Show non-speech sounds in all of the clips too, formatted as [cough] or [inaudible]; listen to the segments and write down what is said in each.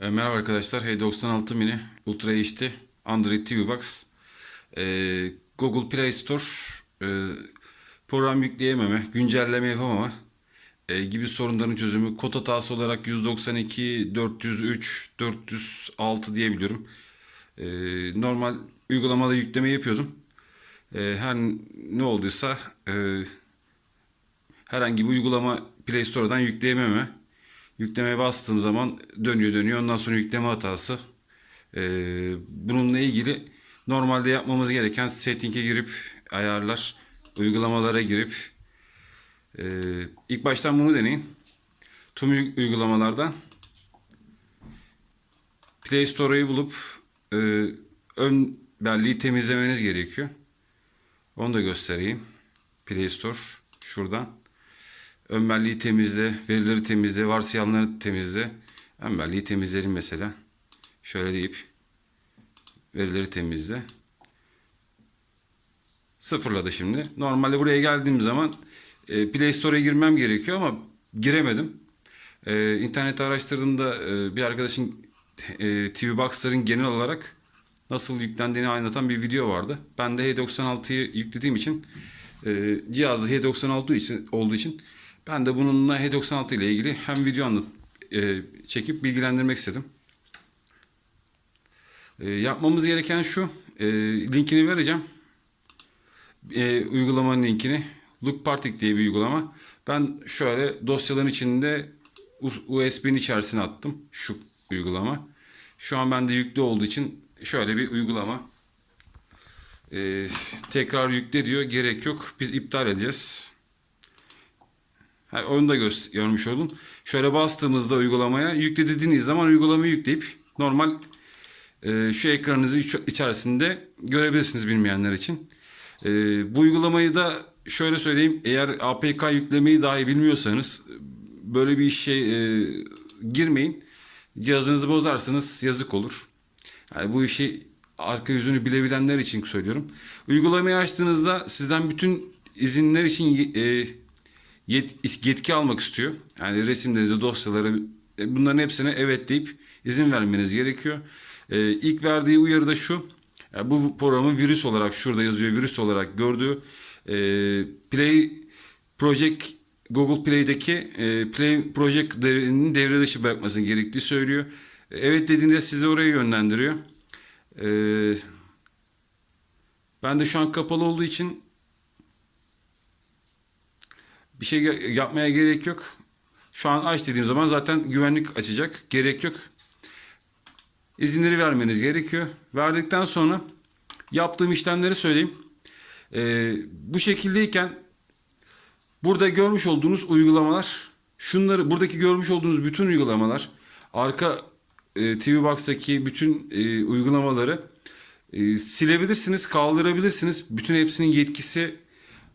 E, merhaba arkadaşlar. H96 Mini Ultra HD Android TV Box. E, Google Play Store e, program yükleyememe, güncelleme yapamama e, gibi sorunların çözümü. Kod hatası olarak 192, 403, 406 diyebiliyorum. E, normal uygulamada yükleme yapıyordum. E, her ne olduysa e, herhangi bir uygulama Play Store'dan yükleyememe. Yüklemeye bastığım zaman dönüyor dönüyor. Ondan sonra yükleme hatası. Ee, bununla ilgili normalde yapmamız gereken setting'e girip ayarlar, uygulamalara girip e, ilk baştan bunu deneyin. Tüm uy- uygulamalardan Play Store'u bulup e, ön belleği temizlemeniz gerekiyor. Onu da göstereyim. Play Store şuradan. Ön belleği temizle, verileri temizle, varsayılanları temizle. Ön belleği temizlerim mesela. Şöyle deyip verileri temizle. Sıfırladı şimdi. Normalde buraya geldiğim zaman e, Play Store'a girmem gerekiyor ama giremedim. E, internette araştırdığımda e, bir arkadaşın e, TV Box'ların genel olarak nasıl yüklendiğini anlatan bir video vardı. Ben de H96'yı yüklediğim için e, cihazda H96 için olduğu için ben de bununla H96 ile ilgili hem video anlat e, çekip bilgilendirmek istedim. E, yapmamız gereken şu. E, linkini vereceğim. E, uygulamanın linkini. Look Partic diye bir uygulama. Ben şöyle dosyaların içinde USB'nin içerisine attım. Şu uygulama. Şu an bende yüklü olduğu için şöyle bir uygulama. E, tekrar yükle diyor. Gerek yok. Biz iptal edeceğiz. Ha, onu da gö- görmüş olun. Şöyle bastığımızda uygulamaya yükle dediğiniz zaman uygulamayı yükleyip normal e, şu ekranınızı iç- içerisinde görebilirsiniz bilmeyenler için. E, bu uygulamayı da şöyle söyleyeyim. Eğer APK yüklemeyi dahi bilmiyorsanız böyle bir şey e, girmeyin. Cihazınızı bozarsınız yazık olur. Yani bu işi arka yüzünü bilebilenler için söylüyorum. Uygulamayı açtığınızda sizden bütün izinler için e, yet- yetki almak istiyor. Yani resimlerinizi, dosyaları e, bunların hepsine evet deyip izin vermeniz gerekiyor. E, ilk verdiği uyarı da şu. e, bu programın virüs olarak şurada yazıyor virüs olarak gördüğü e, Play Project Google Play'deki e, Play Project devrinin devre dışı bırakmasını gerektiği söylüyor. E, evet dediğinde sizi oraya yönlendiriyor. E, ben de şu an kapalı olduğu için bir şey yapmaya gerek yok. Şu an aç dediğim zaman zaten güvenlik açacak. Gerek yok. İzinleri vermeniz gerekiyor. Verdikten sonra yaptığım işlemleri söyleyeyim. Ee, bu şekildeyken burada görmüş olduğunuz uygulamalar şunları buradaki görmüş olduğunuz bütün uygulamalar arka e, TV Box'taki bütün e, uygulamaları e, silebilirsiniz, kaldırabilirsiniz. Bütün hepsinin yetkisi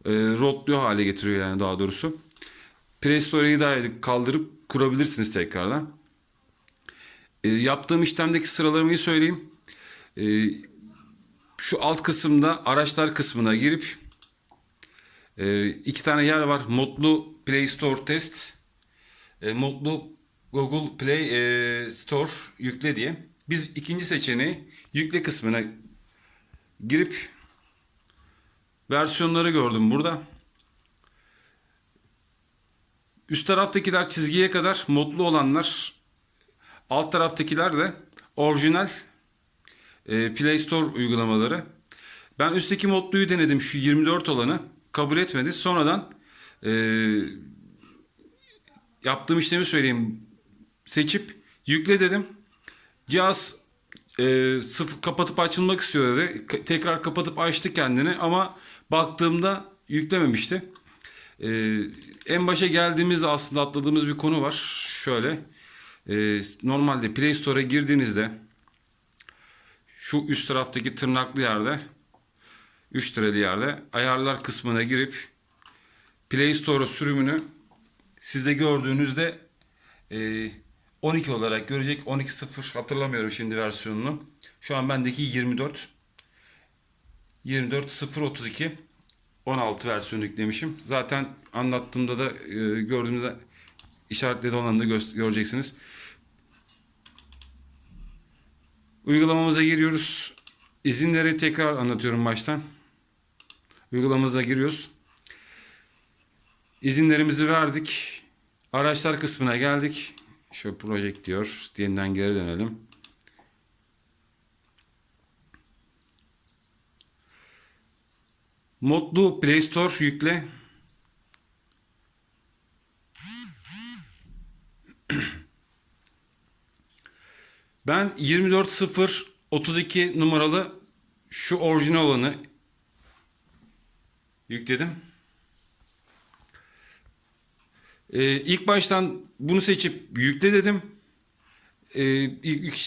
e, rotluyor hale getiriyor yani daha doğrusu. Play Store'yi daha kaldırıp kurabilirsiniz tekrardan. E, yaptığım işlemdeki sıralamayı söyleyeyim. E, şu alt kısımda araçlar kısmına girip e, iki tane yer var. Modlu Play Store test. E, modlu Google Play e, Store yükle diye. Biz ikinci seçeneği yükle kısmına girip versiyonları gördüm burada. Üst taraftakiler çizgiye kadar modlu olanlar, alt taraftakiler de orijinal e, Play Store uygulamaları. Ben üstteki modluyu denedim şu 24 olanı kabul etmedi. Sonradan e, yaptığım işlemi söyleyeyim. Seçip yükle dedim. Cihaz e, sıfır kapatıp açılmak istiyor dedi. K- tekrar kapatıp açtı kendini ama baktığımda yüklememişti. E, en başa geldiğimizde aslında atladığımız bir konu var. Şöyle. e, normalde Play Store'a girdiğinizde şu üst taraftaki tırnaklı yerde 3 liralı yerde ayarlar kısmına girip Play Store sürümünü sizde gördüğünüzde e, 12 olarak görecek. 12.0 hatırlamıyorum şimdi versiyonunu. Şu an bendeki 24. 24.032 16 versiyonu yüklemişim. Zaten anlattığımda da e, gördüğünüzde işaretledi olanı da gö- göreceksiniz. Uygulamamıza giriyoruz. İzinleri tekrar anlatıyorum baştan. Uygulamamıza giriyoruz. İzinlerimizi verdik. Araçlar kısmına geldik. Şöyle project diyor. Yeniden geri dönelim. Modlu Play Store yükle. [clears throat] Ben 24032 numaralı şu orijinal olanı yükledim. Ee, ilk baştan bunu seçip yükle dedim. Ee,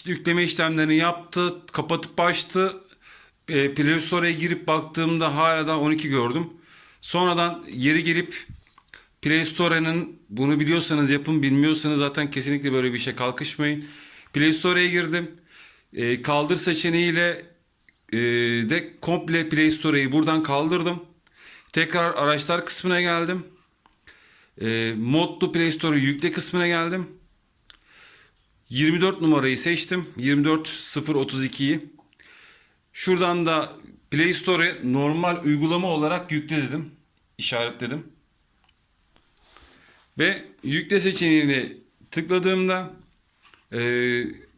yükleme işlemlerini yaptı, kapatıp açtı. Ee, Play Store'a girip baktığımda hala da 12 gördüm. Sonradan geri gelip Play Store'nin bunu biliyorsanız yapın, bilmiyorsanız zaten kesinlikle böyle bir şey kalkışmayın. Play Store'a girdim. Ee, kaldır seçeneğiyle e, de komple Play Store'yi buradan kaldırdım. Tekrar araçlar kısmına geldim. E, modlu Play Store'u yükle kısmına geldim. 24 numarayı seçtim. 24032'yi. Şuradan da Play Store'e normal uygulama olarak yükle dedim. İşaretledim. Ve yükle seçeneğini tıkladığımda e,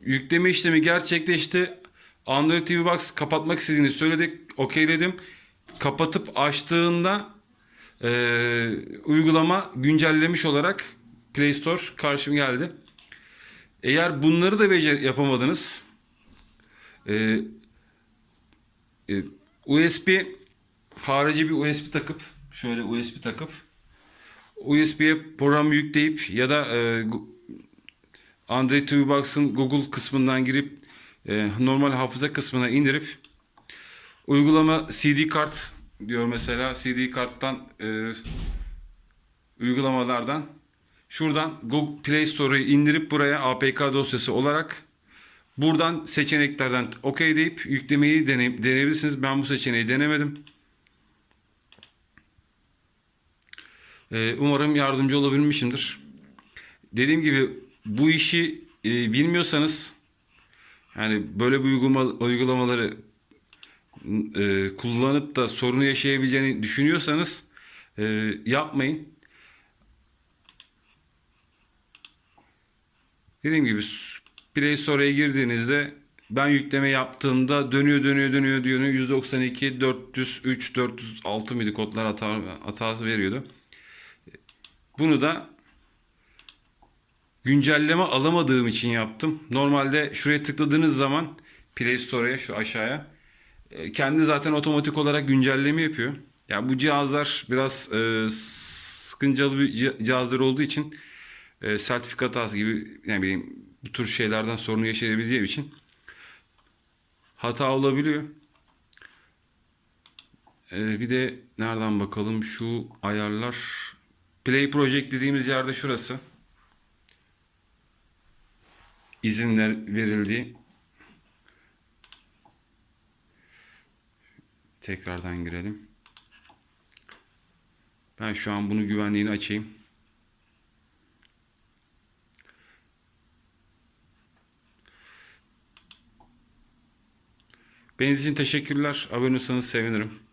yükleme işlemi gerçekleşti. Android TV Box kapatmak istediğini söyledik. Okeyledim. Kapatıp açtığında e, uygulama güncellemiş olarak Play Store karşıma geldi. Eğer bunları da becer yapamadınız e, e, USB harici bir USB takıp şöyle USB takıp USB'ye programı yükleyip ya da e, Android TV Box'ın Google kısmından girip e, normal hafıza kısmına indirip uygulama CD kart diyor mesela. CD karttan e, uygulamalardan şuradan Google Play Store'u indirip buraya APK dosyası olarak buradan seçeneklerden OK deyip yüklemeyi deney deneyebilirsiniz. Ben bu seçeneği denemedim. E, umarım yardımcı olabilmişimdir. Dediğim gibi bu işi e, bilmiyorsanız yani böyle bir uygulama, uygulamaları e, kullanıp da sorunu yaşayabileceğini düşünüyorsanız e, yapmayın. Dediğim gibi Play Store'a girdiğinizde ben yükleme yaptığımda dönüyor dönüyor dönüyor diyor 192 403 406 mıydı kodlar hata, hatası veriyordu. Bunu da güncelleme alamadığım için yaptım. Normalde şuraya tıkladığınız zaman Play Store'ya şu aşağıya e, kendi zaten otomatik olarak güncelleme yapıyor. Ya yani bu cihazlar biraz e, sıkıncalı bir cihazlar olduğu için e, sertifika hatası gibi yani bileyim bu tür şeylerden sorun yaşayabileceği için hata olabiliyor. E, bir de nereden bakalım şu ayarlar Play Project dediğimiz yerde şurası. İzinler verildi. Tekrardan girelim. Ben şu an bunu güvenliğini açayım. Benim için teşekkürler. Abone olursanız sevinirim.